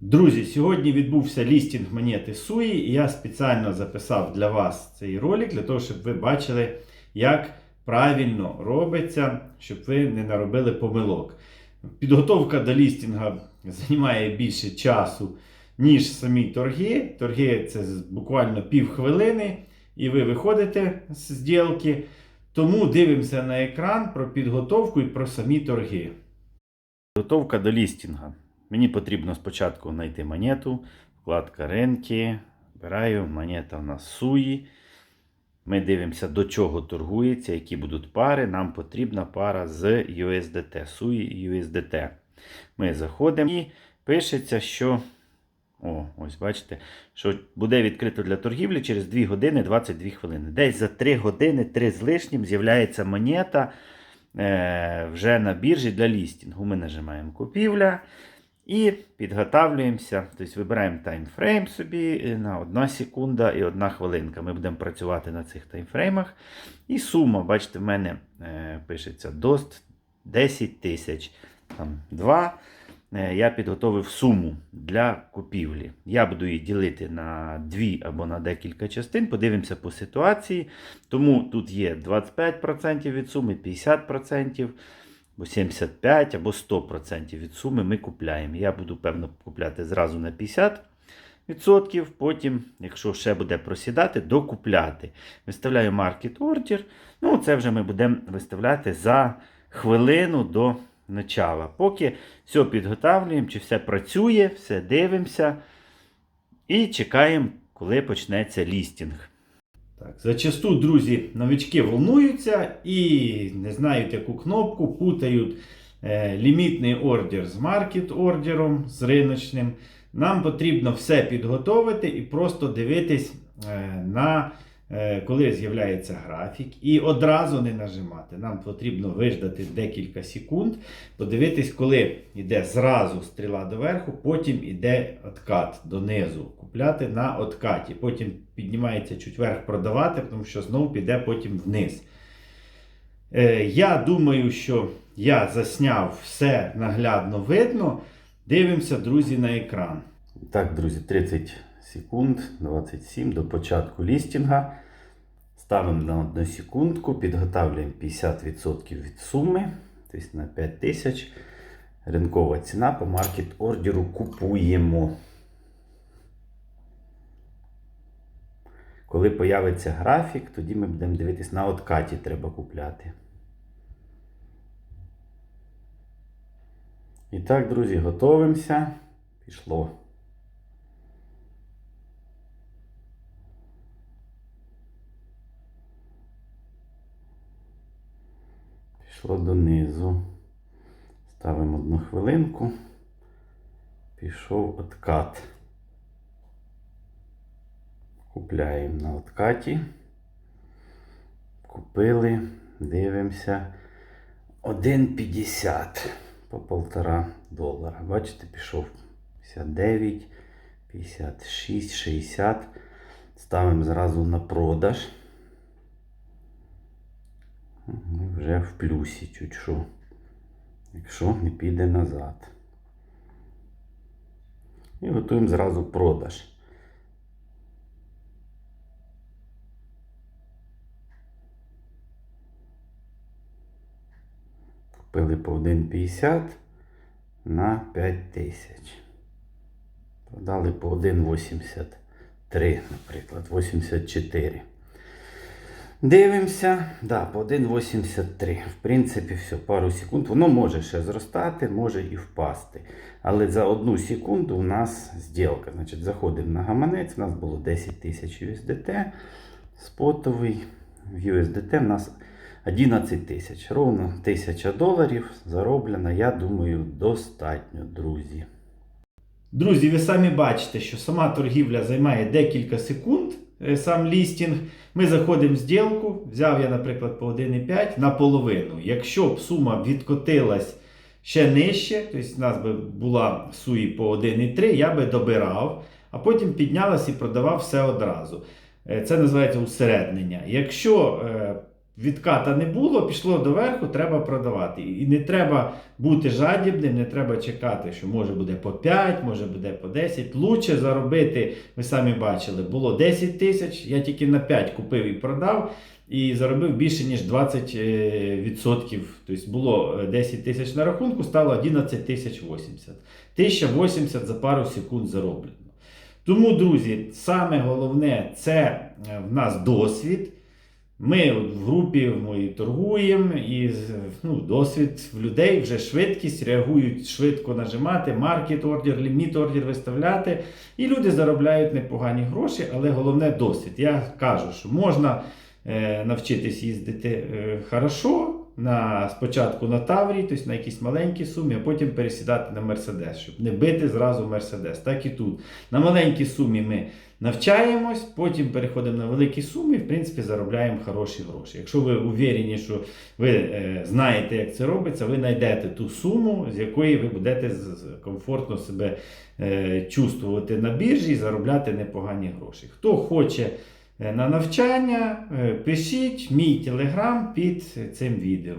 Друзі, сьогодні відбувся лістінг монети Суї, і я спеціально записав для вас цей ролик, для того, щоб ви бачили, як правильно робиться, щоб ви не наробили помилок. Підготовка до лістінга займає більше часу, ніж самі торги. Торги це буквально півхвилини, і ви виходите з зділки. Тому дивимося на екран про підготовку і про самі торги. Підготовка до лістінга. Мені потрібно спочатку знайти монету, вкладка ринки. Вибираю, монета в нас суї. Ми дивимося, до чого торгується, які будуть пари. Нам потрібна пара з USDT. Суї USDT. Ми заходимо і пишеться, що. О, ось бачите, що буде відкрито для торгівлі через 2 години 22 хвилини. Десь за 3 години, 3 з лишнім, з'являється монета е, вже на біржі для лістінгу. Ми нажимаємо купівля. І підготавлюємося, тобто вибираємо таймфрейм собі е, на 1 секунда і 1 хвилинка. Ми будемо працювати на цих таймфреймах. І сума, бачите, в мене е, пишеться DOST 10 тисяч. Там 2. Е, я підготовив суму для купівлі. Я буду її ділити на 2 або на декілька частин. Подивимося по ситуації. Тому тут є 25% від суми, 50% або 75 або 100% від суми ми купляємо. Я буду, певно, купляти зразу на 50%. Потім, якщо ще буде просідати, докупляти. Виставляю market order. Ну, це вже ми будемо виставляти за хвилину до начала. Поки все підготовлюємо, чи все працює, все дивимося. І чекаємо, коли почнеться лістінг. Так, зачасту, друзі, новички волнуються і не знають, яку кнопку, путають е, лімітний ордер з маркет-ордером, з риночним. Нам потрібно все підготовити і просто дивитись е, на коли з'являється графік, і одразу не нажимати. Нам потрібно виждати декілька секунд, подивитись, коли йде зразу стріла доверху, потім йде откат донизу. Купляти на откаті. Потім піднімається чуть вверх продавати, тому що знову піде потім вниз. Е, я думаю, що я засняв все наглядно видно. Дивимося, друзі, на екран. Так, друзі, 30 секунд, 27 до початку лістінга. Ставимо на 1 секундку, підготавлюємо 50% від суми, тобто на 5000. Ринкова ціна по маркет ордеру купуємо. Коли появиться графік, тоді ми будемо дивитись на откаті треба купляти. І так, друзі, готовимося. Пішло. Пішло донизу. Ставимо одну хвилинку. Пішов откат. Купляємо на откаті. Купили, дивимося. 1,50 по полтора долара. Бачите, пішов 59, 56, 60. Ставимо зразу на продаж. Ми вже в плюсі чуть що. Якщо не піде назад. І готуємо зразу продаж. Купили по 1,50 на 5 тисяч. Продали по 1,83, наприклад, 84. Дивимося, да, по 1,83. В принципі, все, пару секунд. Воно може ще зростати, може і впасти. Але за одну секунду у нас зділка. Значить, заходимо на гаманець, у нас було 10 тисяч USDT. Спотовий в USDT у нас 11 тисяч. Ровно 1000 доларів зароблено, я думаю, достатньо, друзі. Друзі, ви самі бачите, що сама торгівля займає декілька секунд, сам лістінг. Ми заходимо в зділку, взяв я, наприклад, по 1,5 на половину. Якщо б сума відкотилась ще нижче, тобто в нас би була суї по 1,3, я би добирав, а потім піднялась і продавав все одразу. Е, Це називається усереднення. Якщо е, відката не було, пішло доверху, треба продавати. І не треба бути жадібним, не треба чекати, що може буде по 5, може буде по 10. Лучше заробити, ви самі бачили, було 10 тисяч, я тільки на 5 купив і продав. І заробив більше, ніж 20%. Тобто було е, 10 тисяч на рахунку, стало 11 тисяч 80. 1080 за пару секунд зароблено. Тому, друзі, саме головне це е, в нас досвід. Ми от в групі ми торгуємо, і ну, досвід в людей вже швидкість, реагують швидко нажимати, маркет ордер, ліміт ордер виставляти. І люди заробляють непогані гроші, але головне досвід. Я кажу, що можна е, навчитись їздити е, хорошо. На, спочатку на Таврі, тобто на якійсь маленькій сумі, а потім пересідати на Мерседес, щоб не бити зразу Мерседес. Так і тут. На маленькій сумі ми навчаємось, потім переходимо на великі суми і, в принципі, заробляємо хороші гроші. Якщо ви уверені, що ви е, знаєте, як це робиться, ви знайдете ту суму, з якої ви будете комфортно себе е, чувствувати на біржі і заробляти непогані гроші. Хто хоче на навчання, е, пишіть мій телеграм під цим відео.